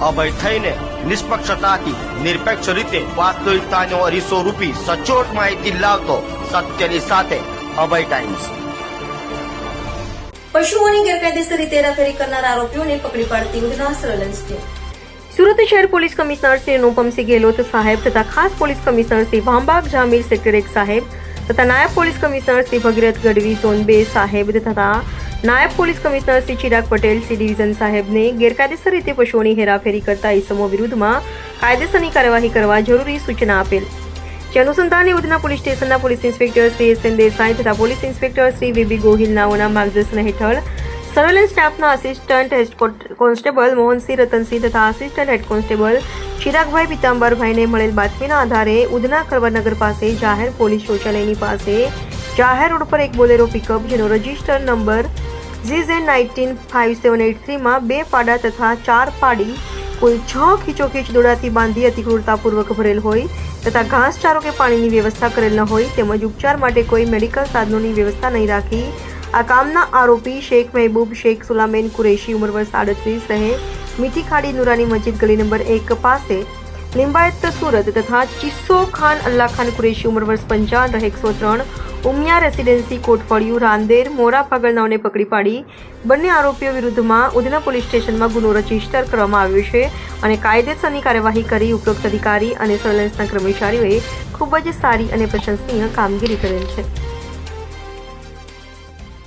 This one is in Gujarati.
અભય થઈને નિષ્પક્ષતાથી, નિરપેક્ષ રીતે વાસ્તવિકતાનો અરીસો રૂપી સચોટ માહિતી લાવતો સત્યની સાથે અભય ટાઈમ્સ પશુઓની ગેરકાયદેસર રીતે હેરાફેરી કરનાર આરોપીઓને પકડી પાડતી ઉધના સુરત શહેર પોલીસ કમિશનર શ્રી અનુપમસિંહ ગેહલોત સાહેબ તથા ખાસ પોલીસ કમિશનર શ્રી ભામબાગ જામીર સેક્ટર એક સાહેબ તથા નાયબ police commissioner Shri Bhagirath Gadhvi zone બે સાહેબ તથા નાયબ police commissioner Shri Chirag Patel C division સાહેબને ગેરકાયદેસર રીતે પશુઓની હેરાફેરી કરતા ઇસમો વિરુદ્ધમાં કાયદેસરની કાર્યવાહી કરવા જરૂરી સૂચના આપેલ. જે અનુસંધાને ઉધના પોલીસ સ્ટેશનના police inspector Shri S N Desai તથા police inspector Shri VB Gohil નાઓના માર્ગદર્શન હેઠળ સર્વેલન્સ સ્ટાફના assistant head constable Mohansinh Ratansinh તથા આસિસ્ટન્ટ હેડ કોન્સ્ટેબલ ચિરાગભાઈ પિતાંબરભાઈને મળેલ બાતમીના આધારે ઉધના કરવરનગર પાસે જાહેર પોલીસ શૌચાલયની પાસે જાહેર રોડ પર એક બોલેરો પિકઅપ જેનો register number G Z nineteen five seven eight થ્રીમાં બે પાડા તથા ચાર પાડી કોઈ છ ખીચોખીચ દોડાથી બાંધી અતિક્રૂરતાપૂર્વક ભરેલ હોય તથા ઘાસચારો કે પાણીની વ્યવસ્થા કરેલ ન હોય તેમજ ઉપચાર માટે કોઈ મેડિકલ સાધનોની વ્યવસ્થા નહીં રાખી આ કામના આરોપી શેખ મહેબૂબ શેખ સુલામેન કુરેશી ઉંમર વર્ષ આડત્રીસ રહે, મીઠી ખાડી નુરાની મસ્જિદ ગલી નંબર એક પાસે, લિંબાયત સુરત તથા ચિસ્સો ખાન અલ્લા ખાન કુરેશી ઉંમર વર્ષ પંચાવન રહે એકસો ત્રણ ઉમિયા રેસિડેન્સી કોટફળિયું રાંદેર, મોરા પાગલનાઓને પકડી પાડી. બંને આરોપીઓ વિરુદ્ધમાં ઉધના પોલીસ સ્ટેશનમાં ગુનો રજિસ્ટર કરવામાં આવ્યો છે અને કાયદેસરની કાર્યવાહી કરી ઉપરોક્ત અધિકારી અને સર્વેલન્સના કર્મચારીઓએ ખૂબ જ સારી અને પ્રશંસનીય કામગીરી કરેલ છે.